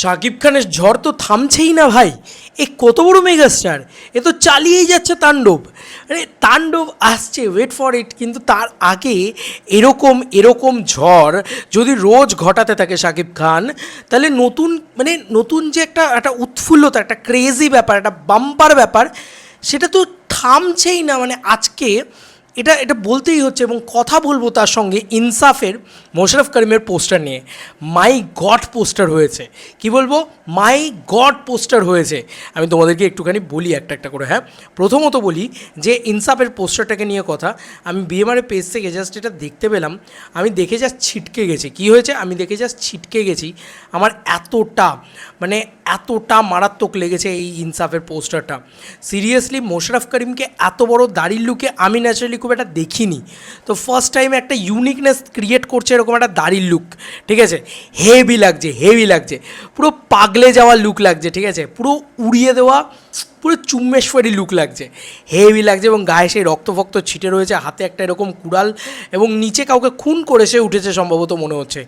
শাকিব খানের ঝড় তো থামছেই না ভাই। এ কত বড় মেগাস্টার। এ তো চালিয়েই যাচ্ছে তাণ্ডব। আরে তাণ্ডব আসছে ওয়েট ফর ইট কিন্তু তার আগে এরকম এরকম ঝড় যদি রোজ ঘটাতে থাকে শাকিব খান, তাহলে নতুন মানে নতুন যে একটা একটা উৎফুল্লতা, একটা ক্রেজি ব্যাপার, একটা বাম্পার ব্যাপার, সেটা তো থামছেই না। মানে আজকে এটা এটা বলতেই হচ্ছে এবং কথা বলব তার সঙ্গে ইনসাফের মোশারফ করিমের পোস্টার নিয়ে। মাই গড পোস্টার হয়েছে। কি বলব? মাই গড পোস্টার হয়েছে। আমি তোমাদেরকে একটুখানি বলি একটা একটা করে হ্যাঁ? প্রথমত বলি যে ইনসাফের পোস্টারটাকে নিয়ে কথা, আমি বিএমআরের পেজ থেকে জাস্ট এটা দেখতে পেলাম, আমি দেখে জাস্ট ছিটকে গেছি। কি হয়েছে? আমি দেখে জাস্ট ছিটকে গেছি। আমার এতটা মানে এতটা মারাত্মক লেগেছে এই ইনসাফের পোস্টারটা। সিরিয়াসলি মোশারফ করিমকে এত বড় দাড়ির লুকে আমি ন্যাচারালি খুব একটা দেখিনি। তো ফার্স্ট টাইম একটা ইউনিকনেস ক্রিয়েট করছে এরকম একটা দাড়ির লুক ঠিক আছে? হেভি লাগছে হেভি লাগছে। পুরো পাগলে যাওয়া লুক লাগছে, ঠিক আছে? পুরো উড়িয়ে দেওয়া, পুরো চুম্বেশ্বরী লুক লাগছে। হেভি লাগছে এবং গায়ে সেই রক্তফক্ত ছিটে রয়েছে, হাতে একটা এরকম কুড়াল এবং নিচে কাউকে খুন করে সে উঠেছে সম্ভবত মনে হচ্ছে।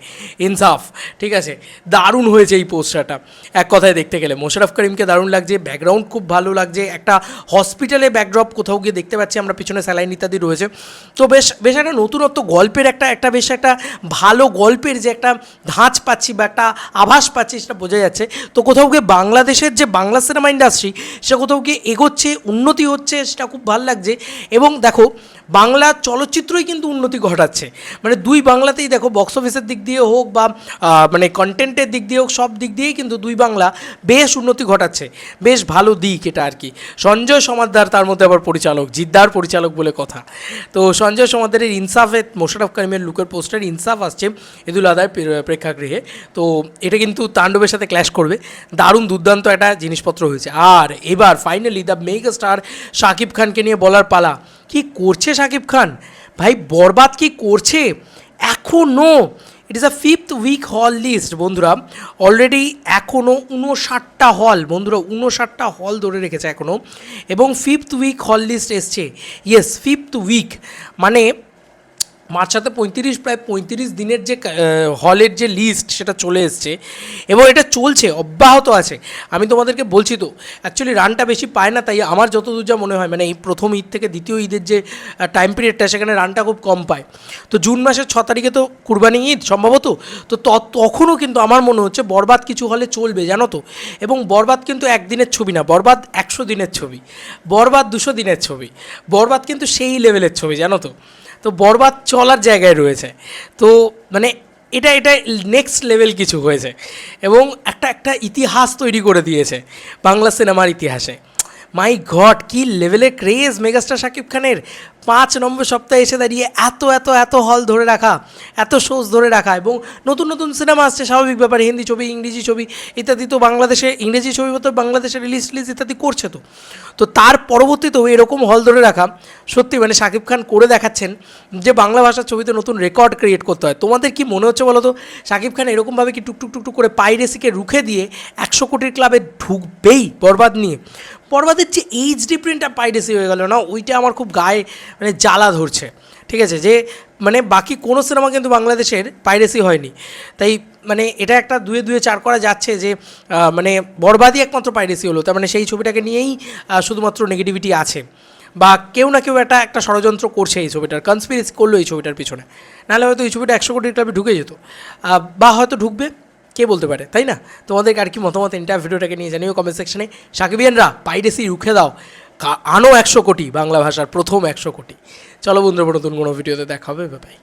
ইনসাফ, ঠিক আছে? দারুণ হয়েছে এই পোস্টারটা এক কথায় দেখতে গেলে মোশারফ করিমকে দারুণ লাগছে ব্যাকগ্রাউন্ড খুব ভালো লাগছে। একটা হসপিটালে ব্যাকড্রপ কোথাও গিয়ে দেখতে পাচ্ছি, আমরা পিছনে স্যালাইন ইত্যাদি রয়েছে। তো বেশ বেশ একটা নতুনত্ব, গল্পের একটা একটা বেশ একটা ভালো গল্পের যে একটা ধাঁচ পাচ্ছি বা একটা আভাস পাচ্ছি সেটা বোঝা যাচ্ছে। তো কোথাও গিয়ে বাংলাদেশের যে বাংলা সিনেমা ইন্ডাস্ট্রি সে কোথাও গিয়ে এগোচ্ছে, উন্নতি হচ্ছে, সেটা খুব ভালো লাগছে। এবং দেখো, বাংলা চলচ্চিত্রই কিন্তু উন্নতি ঘটাচ্ছে। মানে দুই বাংলাতেই দেখো বক্স অফিসের দিক দিয়ে হোক বা মানে কন্টেন্টের দিক দিয়ে হোক, সব দিক দিয়েই কিন্তু দুই বাংলা বেশ উন্নতি ঘটাচ্ছে। বেশ ভালো দিক এটা আর কি। সঞ্জয় সমাদ্দার তার মধ্যে আবার পরিচালক, জিদ্দার পরিচালক বলে কথা। তো সঞ্জয় সমাদারের ইনসাফে মোশারফ করিমের লুকের পোস্টার ইনসাফ আসছে ঈদুল আদার প্রেক্ষাগৃহে। তো এটা কিন্তু তাণ্ডবের সাথে ক্ল্যাশ করবে। দারুণ দুর্দান্ত একটা জিনিসপত্র হয়েছে। আর এবার finally the mega star Shakib খানকে নিয়ে বলার পালা। কি করছে শাকিব খান? ভাই, বরবাদ কি করছে? এখনও it is a fifth week hall list বন্ধুরা। অলরেডি এখনও উনষাটটা হল বন্ধুরা উনষাটটা হল ধরে রেখেছে এখনও এবং ফিফথ উইক হল লিস্ট এসছে। ইয়েস ফিফথ উইক মানে মার সাথে পঁয়ত্রিশ, প্রায় পঁয়ত্রিশ দিনের যে হলের যে লিস্ট সেটা চলে এসছে এবং এটা চলছে, অব্যাহত আছে। আমি তোমাদেরকে বলছি তো অ্যাকচুয়ালি রানটা বেশি পায় না, তাই আমার যতদূর যা মনে হয় মানে এই প্রথম ঈদ থেকে দ্বিতীয় ঈদের যে টাইম পিরিয়ডটা সেখানে রানটা খুব কম পায়। তো জুন মাসের ছ তারিখে তো কুরবানি ঈদ, সম্ভবত? তো ত- তখনও কিন্তু আমার মনে হচ্ছে বরবাদ কিছু হলে চলবে, জানো তো? এবং বরবাদ কিন্তু একদিনের ছবি না, বরবাদ একশো দিনের ছবি, বরবাদ দুশো দিনের ছবি, বরবাদ কিন্তু সেই লেভেলের ছবি, জানো তো? তো বরবাদ চলার জায়গায় রয়েছে। তো মানে এটা এটা নেক্সট লেভেল কিছু হয়েছে। এবং একটা একটা ইতিহাস তৈরি করে দিয়েছে বাংলা সিনেমার ইতিহাসে। মাই ঘট কি লেভেলের ক্রেজ মেগাস্টার শাকিব খানের পাঁচ নম্বর সপ্তাহে এসে দাঁড়িয়ে এত এত এত হল ধরে রাখা, এত শোজ ধরে রাখা এবং নতুন নতুন সিনেমা আসছে, স্বাভাবিক ব্যাপার, হিন্দি ছবি, ইংরেজি ছবি ইত্যাদি। তো বাংলাদেশে, ইংরেজি ছবি মতো বাংলাদেশে রিলিজ টিলিজ ইত্যাদি করছে তো। তো তার পরবর্তীতেও এরকম হল ধরে রাখা, সত্যি মানে শাকিব খান করে দেখাচ্ছেন যে বাংলা ভাষার ছবিতে নতুন রেকর্ড ক্রিয়েট করতে হয়। তোমাদের কি মনে হচ্ছে বলো তো? শাকিব খান এরকমভাবে কি টুকটুক টুকটুক করে পাইরেসিকে রুখে দিয়ে একশো কোটির ক্লাবে ঢুকবেই বরবাদ নিয়ে? বরবাদের যে এইচ ডিফারেন্টটা পাইরেসি হয়ে গেল না, ওইটা আমার খুব গায়ে মানে জ্বালা ধরছে। ঠিক আছে? যে মানে বাকি কোনো সিনেমা কিন্তু বাংলাদেশের পাইরেসি হয়নি। তাই মানে এটা একটা দুয়ে দুয়ে চার করা যাচ্ছে যে মানে বরবাদই একমাত্র পাইরেসি হলো। তার মানে সেই ছবিটাকে নিয়েই শুধুমাত্র নেগেটিভিটি আছে। বা কেউ না কেউ একটা একটা ষড়যন্ত্র করছে এই ছবিটার কনস্পিরেসি করল এই ছবিটার পিছনে। নাহলে হয়তো এই ছবিটা একশো কোটির ক্লাবে ঢুকে যেত। বা হয়তো ঢুকবে, কে বলতে পারে, তাই না? তোমাদের আর কি মতামত ইন্টার ভিডিওটাকে নিয়ে জানিও কমেন্ট সেকশনে সাকিবিয়ানরা পাইরেসি রুখে দাও। আনো একশো কোটি, বাংলা ভাষার প্রথম একশো কোটি। চলো বন্ধুরা নতুন কোনো ভিডিওতে দেখা হবে বাই